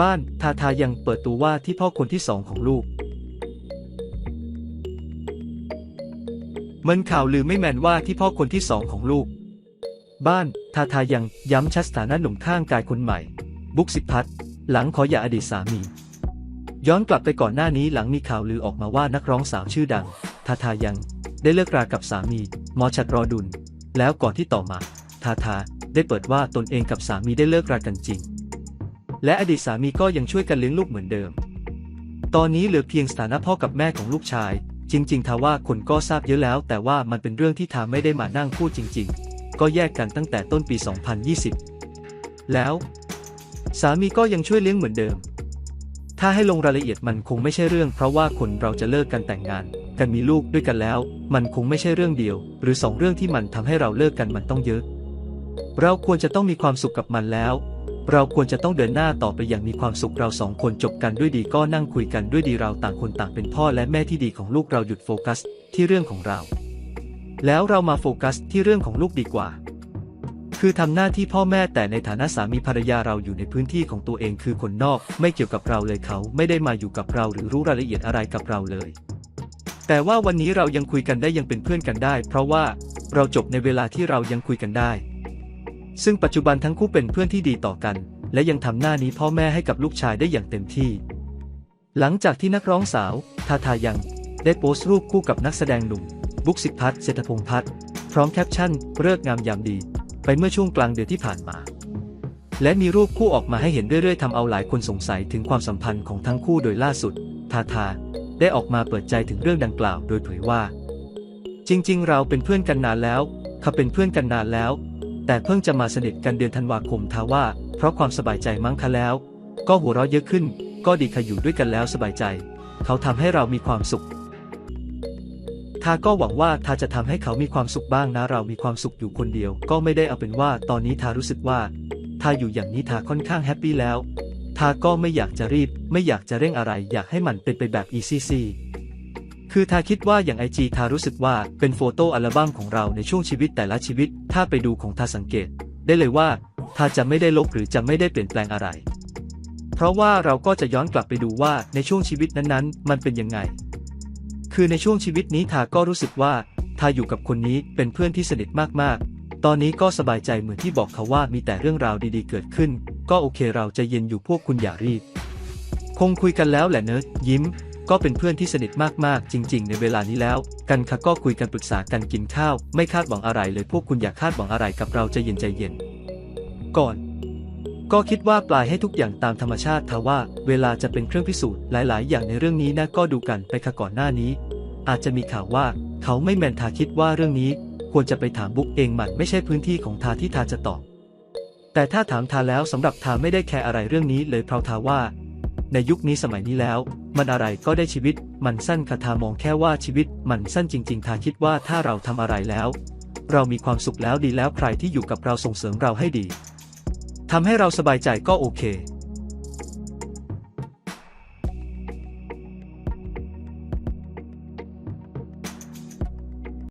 บ้านทาทายังเปิดตัวว่าที่พ่อคนที่สองของลูก มันข่าวลือไม่แมนว่าที่พ่อคนที่สองของลูก บ้านทาทายังย้ำชัดสถานะหนุ่มข้างกายคนใหม่ บุ๊กสิพัฒน์หลังขอหย่าอดีตสามี ย้อนกลับไปก่อนหน้านี้หลังมีข่าวลือออกมาว่านักร้องสาวชื่อดังทาทายังได้เลิกรากับสามีหมอชัดรอดุล แล้วก่อนที่ต่อมาทาทาได้เปิดว่าตนเองกับสามีได้เลิกรากันจริง และอดีตสามีก็ยังช่วยกันเลี้ยงลูกเหมือนเดิม ตอนนี้เหลือเพียงสถานะพ่อกับแม่ของลูกชาย จริง ๆ ทาว่าคนก็ทราบเยอะแล้ว แต่ว่ามันเป็นเรื่องที่ทาไม่ได้มานั่งพูดจริง ๆ ก็แยกกันตั้งแต่ต้นปี 2020 แล้ว สามีก็ยังช่วยเลี้ยงเหมือนเดิม ถ้าให้ลงรายละเอียดมันคงไม่ใช่เรื่อง เพราะว่าคนเราจะเลิกกันแต่งงาน กันมีลูกด้วยกันแล้ว มันคงไม่ใช่เรื่องเดียว หรือสองเรื่องที่มันทำให้เราเลิกกันมันต้องเยอะ เราควรจะต้องมีความสุขกับมันแล้ว เราควรจะต้องเดินหน้าต่อไปอย่างมีความสุขเราสองคนจบกันด้วยดีก็นั่งคุยกันด้วยดีเราต่างคนต่างเป็นพ่อและแม่ที่ดีของลูกเราหยุดโฟกัสที่เรื่องของเรา แล้วเรามาโฟกัสที่เรื่องของลูกดีกว่า คือทำหน้าที่พ่อแม่แต่ในฐานะสามีภรรยาเราอยู่ในพื้นที่ของตัวเองคือคนนอก ไม่เกี่ยวกับเราเลยเขาไม่ได้มาอยู่กับเราหรือรู้รายละเอียดอะไรกับเราเลย แต่ว่าวันนี้เรายังคุยกันได้ยังเป็นเพื่อนกันได้ เพราะว่าเราจบในเวลาที่เรายังคุยกันได้ ซึ่งปัจจุบันทั้งคู่เป็นเพื่อนที่ดีต่อกัน และยังทำหน้านี้พ่อแม่ให้กับลูกชายได้อย่างเต็มที่ หลังจากที่นักร้องสาว ทาทายัง ได้โพสต์รูปคู่กับนักแสดงหนุ่ม บุ๊กสิทธพัฒน์เศรษฐพงษ์พัฒน์พร้อมแคปชั่นเลิกงามยามดี ไปเมื่อช่วงกลางเดือนที่ผ่านมา และมีรูปคู่ออกมาให้เห็นเรื่อยๆทำเอาหลายคนสงสัยถึงความสัมพันธ์ของทั้งคู่โดยล่าสุด ทาทา ได้ออกมาเปิดใจถึงเรื่องดังกล่าว โดยเผยว่า จริง ๆ เราเป็นเพื่อนกันนานแล้วเขาเป็นเพื่อนกันนานแล้ว แต่เพิ่งจะมาสนิทกันเดือนธันวาคมทาว่า เพราะความสบายใจมั้งคะแล้ว ก็หัวเราะเยอะขึ้น ก็ดีค่ะอยู่ด้วยกันแล้วสบายใจ เขาทำให้เรามีความสุขทาก็หวังว่าทาจะทำให้เขามีความสุขบ้างนะเรามีความสุขอยู่คนเดียว ก็ไม่ได้เอาเป็นว่าตอนนี้ทารู้สึกว่าทาอยู่อย่างนี้ทาค่อนข้างแฮปปี้แล้วทาก็ไม่อยากจะรีบ ไม่อยากจะเร่งอะไร อยากให้มันเป็นไปแบบ ECC คือทาคิดว่าอย่างไอจีทารู้สึกว่าเป็นโฟโต้อัลบั้มของเราในช่วงชีวิตแต่ละชีวิต ถ้าไปดูของทาสังเกต ได้เลยว่าทาจะไม่ได้ลบหรือจะไม่ได้เปลี่ยนแปลงอะไร เพราะว่าเราก็จะย้อนกลับไปดูว่าในช่วงชีวิตนั้นๆ มันเป็นยังไง คือในช่วงชีวิตนี้ทาก็รู้สึกว่าทาอยู่กับคนนี้เป็นเพื่อนที่สนิทมากๆ ตอนนี้ก็สบายใจเหมือนที่บอกเขาว่ามีแต่เรื่องราวดีๆ เกิดขึ้น ก็โอเคเราจะเย็นอยู่พวกคุณอย่ารีบ คงคุยกันแล้วแหละเนอะยิ้ม ก็เป็นเพื่อนที่สนิทมากๆ จริง ๆ ในเวลานี้แล้ว กันค่ะก็คุยกันปรึกษากันกินข้าว ไม่คาดหวังอะไรเลยพวกคุณอย่าคาดหวังอะไรกับเราใจเย็นใจเย็น ก่อน ก็คิดว่าปลายให้ทุกอย่างตามธรรมชาติทว่า เวลาจะเป็นเครื่องพิสูจน์หลาย ๆ อย่างในเรื่องนี้นะก็ดูกันไปค่ะก่อนหน้านี้ อาจจะมีข่าวว่าเขาไม่แมนทาคิดว่าเรื่องนี้ ควรจะไปถามบุ๊กเองมันไม่ใช่พื้นที่ของทาที่ทาจะตอบแต่ถ้าถามทาแล้วสำหรับทาไม่ได้แคร์อะไรเรื่องนี้เลยเพราะทาว่า ในยุคนี้สมัยนี้แล้ว มันอะไรก็ได้ชีวิต มันสั้นคาทามองแค่ว่าชีวิต มันสั้นจริง ๆ ทาคิดว่าถ้าเราทำอะไรแล้ว เรามีความสุขแล้วดีแล้วใครที่อยู่กับเราส่งเสริมเราให้ดีทำให้เราสบายใจก็โอเค